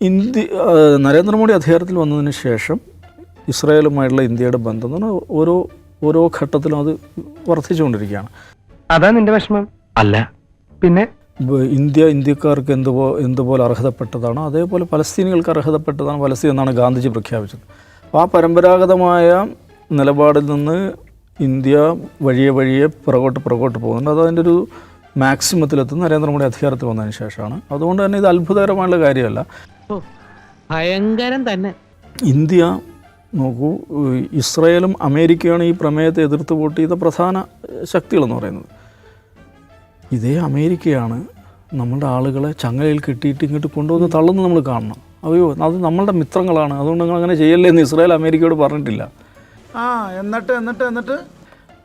India Narendra Modi അധികാരത്തിൽ വന്നതിന് ശേഷം ഇസ്രായേലുമായിട്ടുള്ള ഇന്ത്യയുടെ ബന്ധം എന്ന് പറഞ്ഞാൽ ഓരോ ഓരോ ഘട്ടത്തിലും അത് വർദ്ധിച്ചുകൊണ്ടിരിക്കുകയാണ്. അതാ നിന്റെ വിഷമം? അല്ല. പിന്നെ? ഇന്ത്യ ഇന്ത്യക്കാർക്ക് എന്തുപോ എന്തുപോലെ അർഹതപ്പെട്ടതാണോ അതേപോലെ പലസ്തീനികൾക്ക് അർഹതപ്പെട്ടതാണ് പലസ്തീൻ എന്നാണ് ഗാന്ധിജി പ്രഖ്യാപിച്ചത്. അപ്പോൾ ആ പരമ്പരാഗതമായ നിലപാടിൽ നിന്ന് ഇന്ത്യ വഴിയെ വഴിയെ പുറകോട്ട് പുറകോട്ട് പോകുന്നുണ്ട്. അത് അതിന്റെ ഒരു മാക്സിമത്തിലെത്തുന്ന നരേന്ദ്രമോദി അധികാരത്തിൽ വന്നതിന് ശേഷമാണ്. അതുകൊണ്ട് തന്നെ ഇത് അത്ഭുതകരമായുള്ള കാര്യമല്ല. ഭയങ്കരം തന്നെ. ഇന്ത്യ നോക്കൂ ഇസ്രയേലും അമേരിക്കയാണ് ഈ പ്രമേയത്തെ എതിർത്ത് വോട്ട് ചെയ്ത പ്രധാന ശക്തികളെന്ന് പറയുന്നത്. ഇതേ അമേരിക്കയാണ് നമ്മളുടെ ആളുകളെ ചങ്ങലയിൽ കെട്ടിയിട്ട് ഇങ്ങോട്ട് കൊണ്ടുവന്ന് തള്ളുന്ന നമ്മൾ കാണണം. അയ്യോ അത് നമ്മളുടെ മിത്രങ്ങളാണ്. അതുകൊണ്ട് നിങ്ങൾ അങ്ങനെ ചെയ്യല്ലേ എന്ന് ഇസ്രായേൽ അമേരിക്കയോട് പറഞ്ഞിട്ടില്ല. ആ എന്നിട്ട് എന്നിട്ട് എന്നിട്ട്?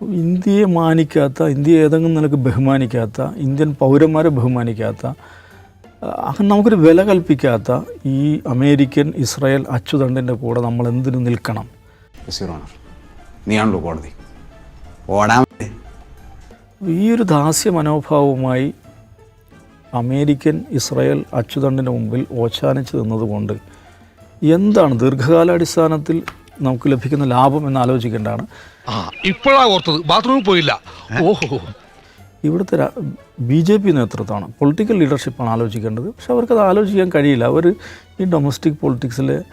ഇന്ത്യയെ മാനിക്കാത്ത ഇന്ത്യയെ ഏതെങ്കിലും നിലയ്ക്ക് ബഹുമാനിക്കാത്ത ഇന്ത്യൻ പൗരന്മാരെ ബഹുമാനിക്കാത്ത നമുക്കൊരു വില കൽപ്പിക്കാത്ത ഈ അമേരിക്കൻ ഇസ്രായേൽ അച്ചുതണ്ടിന്റെ കൂടെ നമ്മൾ എന്തിനു നിൽക്കണം? നീയാണല്ലോ കോടതി. ഓടാൻ ഈ ഒരു ദാസ്യ മനോഭാവവുമായി അമേരിക്കൻ ഇസ്രായേൽ അച്ചുതണ്ടിന് മുമ്പിൽ ഓശാനിച്ച് നിന്നതുകൊണ്ട് എന്താണ് ദീർഘകാലാടിസ്ഥാനത്തിൽ നമുക്ക് ലഭിക്കുന്ന ലാഭം എന്ന് ആലോചിക്കേണ്ടതാണ്? ആ ഇപ്പോഴാ ഓർത്തത്. ബാത്റൂമിൽ പോയില്ല. ഓഹോ. ഇവിടുത്തെ ബി ജെ പി നേതൃത്വമാണ്. പൊളിറ്റിക്കൽ ലീഡർഷിപ്പാണ് ആലോചിക്കേണ്ടത്. പക്ഷെ അവർക്കത് ആലോചിക്കാൻ കഴിയില്ല. അവർ ഈ ഡൊമസ്റ്റിക് പൊളിറ്റിക്സിൽ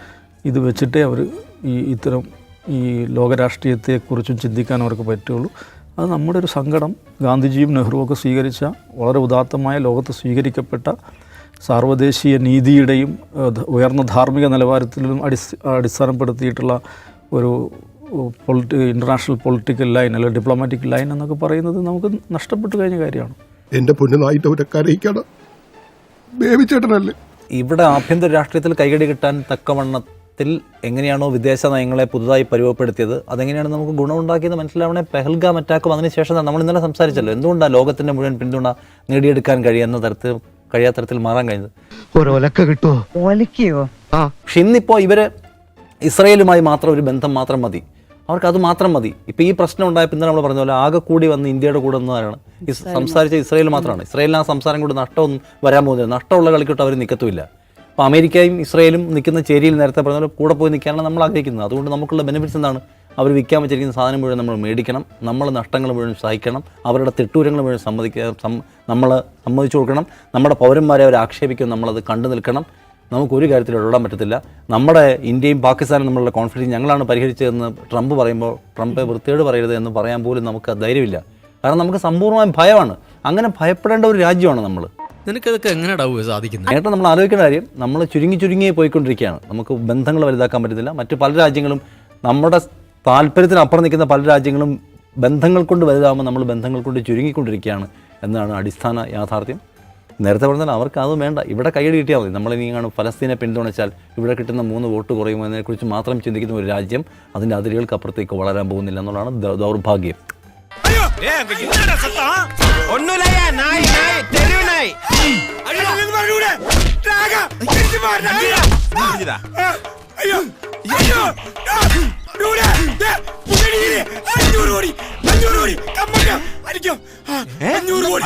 ഇത് വെച്ചിട്ടേ അവർ ഈ ഇത്തരം ഈ ലോകരാഷ്ട്രീയത്തെക്കുറിച്ചും ചിന്തിക്കാൻ അവർക്ക് പറ്റുള്ളൂ. അത് നമ്മുടെ ഒരു സങ്കടം. ഗാന്ധിജിയും നെഹ്റുവും ഒക്കെ സ്വീകരിച്ച വളരെ ഉദാത്തമായ ലോകത്ത് സ്വീകരിക്കപ്പെട്ട സാർവദേശീയ നീതിയുടെയും ഉയർന്ന ധാർമ്മിക നിലവാരത്തിലും അടിസ് അടിസ്ഥാനപ്പെടുത്തിയിട്ടുള്ള ഒരു പൊളിറ്റി ഇന്റർനാഷണൽ പൊളിറ്റിക്കൽ ലൈൻ അല്ലെങ്കിൽ ഡിപ്ലോമാറ്റിക് ലൈൻ എന്നൊക്കെ പറയുന്നത് നമുക്ക് നഷ്ടപ്പെട്ടു കഴിഞ്ഞ കാര്യമാണ്. എന്റെ പൊന്നുനായിട്ട് അവരെ കരയിക്കണം ബേബിച്ചേട്ടനല്ലേ? ഇവിടെ ആഭ്യന്തര രാഷ്ട്രീയത്തിൽ കൈകടി കിട്ടാൻ തക്കവണ്ണത്തിൽ എങ്ങനെയാണോ വിദേശ നയങ്ങളെ പുതുതായി പരിവപ്പെടുത്തിയത് അതെങ്ങനെയാണ് നമുക്ക് ഗുണമുണ്ടാക്കിയത് മനസ്സിലാവണേ? പെഹൽഗാം അറ്റാക്കും അതിനുശേഷം നമ്മൾ ഇന്നലെ സംസാരിച്ചല്ലോ എന്തുകൊണ്ടാണ് ലോകത്തിന്റെ മുഴുവൻ പിന്തുണ നേടിയെടുക്കാൻ കഴിയുന്ന തരത്തിൽ കഴിയാത്ത തരത്തിൽ മാറാൻ കഴിഞ്ഞത്? ഒരൊലക്ക കിട്ടുമോ ഒലിക്കയോ? ആ. പക്ഷെ ഇന്നിപ്പോൾ ഇവർ ഇസ്രയേലുമായി മാത്രം ഒരു ബന്ധം മാത്രം മതി. അവർക്ക് അത് മാത്രം മതി. ഇപ്പൊ ഈ പ്രശ്നം ഉണ്ടായപ്പോൾ ഇന്നലെ നമ്മൾ പറഞ്ഞ പോലെ ആകെ കൂടി വന്ന് ഇന്ത്യയുടെ കൂടെ നിന്നതാണ് സംസാരിച്ച ഇസ്രയേൽ മാത്രമാണ്. ഇസ്രയേലിന് ആ സംസാരം കൊണ്ട് നഷ്ടമൊന്നും വരാൻ പോകുന്നില്ല. നഷ്ടമുള്ള കളിക്കോട്ട് അവർ നിൽക്കത്തുമില്ല അപ്പോൾ അമേരിക്കയും ഇസ്രയേലും നിൽക്കുന്ന ചേരിയിൽ നേരത്തെ പറഞ്ഞ പോലെ കൂടെ പോയി നിൽക്കാനാണ് നമ്മൾ ആഗ്രഹിക്കുന്നത്. അതുകൊണ്ട് നമുക്കുള്ള ബെനിഫിറ്റ്സ് എന്താണ്? അവർ വിൽക്കാൻ വെച്ചിരിക്കുന്ന സാധനം മുഴുവൻ നമ്മൾ മേടിക്കണം. നമ്മൾ നഷ്ടങ്ങൾ മുഴുവൻ സഹിക്കണം. അവരുടെ തിട്ടൂരങ്ങൾ മുഴുവൻ സമ്മതിക്കുക നമ്മൾ സമ്മതിച്ചു കൊടുക്കണം. നമ്മുടെ പൗരന്മാരെ അവർ ആക്ഷേപിക്കും. നമ്മളത് കണ്ടു നിൽക്കണം. നമുക്കൊരു കാര്യത്തിൽ ഇടപെടാൻ പറ്റത്തില്ല. നമ്മുടെ ഇന്ത്യയും പാകിസ്ഥാനും നമ്മളുടെ കോൺഫ്ലിക്റ്റ് ഞങ്ങളാണ് പരിഹരിച്ചതെന്ന് ട്രംപ് പറയുമ്പോൾ ട്രംപ് വൃത്തിയോട് പറയരുത് എന്ന് പറയാൻ പോലും നമുക്ക് ധൈര്യമില്ല. കാരണം നമുക്ക് സമ്പൂർണമായും ഭയമാണ്. അങ്ങനെ ഭയപ്പെടേണ്ട ഒരു രാജ്യമാണ് നമ്മൾ. നിനക്കതൊക്കെ എങ്ങനെ സാധിക്കുന്നത് ഏട്ടാ നമ്മൾ ആലോചിക്കേണ്ട കാര്യം നമ്മൾ ചുരുങ്ങി ചുരുങ്ങിയേ പോയിക്കൊണ്ടിരിക്കുകയാണ്. നമുക്ക് ബന്ധങ്ങൾ വലുതാക്കാൻ പറ്റത്തില്ല. മറ്റ് പല രാജ്യങ്ങളും നമ്മുടെ താല്പര്യത്തിനപ്പുറം നിൽക്കുന്ന പല രാജ്യങ്ങളും ബന്ധങ്ങൾ കൊണ്ട് വലുതാകുമ്പോൾ നമ്മൾ ബന്ധങ്ങൾ കൊണ്ട് ചുരുങ്ങിക്കൊണ്ടിരിക്കുകയാണ് എന്നാണ് അടിസ്ഥാന യാഥാർത്ഥ്യം. നേരത്തെ പറഞ്ഞാൽ അവർക്ക് അത് വേണ്ട. ഇവിടെ കൈയടി കിട്ടിയാൽ മതി. നമ്മളിനി കാണും ഫലസ്തീനെ പിന്തുണച്ചാൽ ഇവിടെ കിട്ടുന്ന മൂന്ന് വോട്ട് കുറയുമെന്നതിനെക്കുറിച്ച് മാത്രം ചിന്തിക്കുന്ന ഒരു രാജ്യം അതിന്റെ അതിരുകൾക്ക് അപ്പുറത്തേക്ക് വളരാൻ പോകുന്നില്ല എന്നുള്ളതാണ് ദൗർഭാഗ്യം. അഞ്ഞൂറ് കോടി?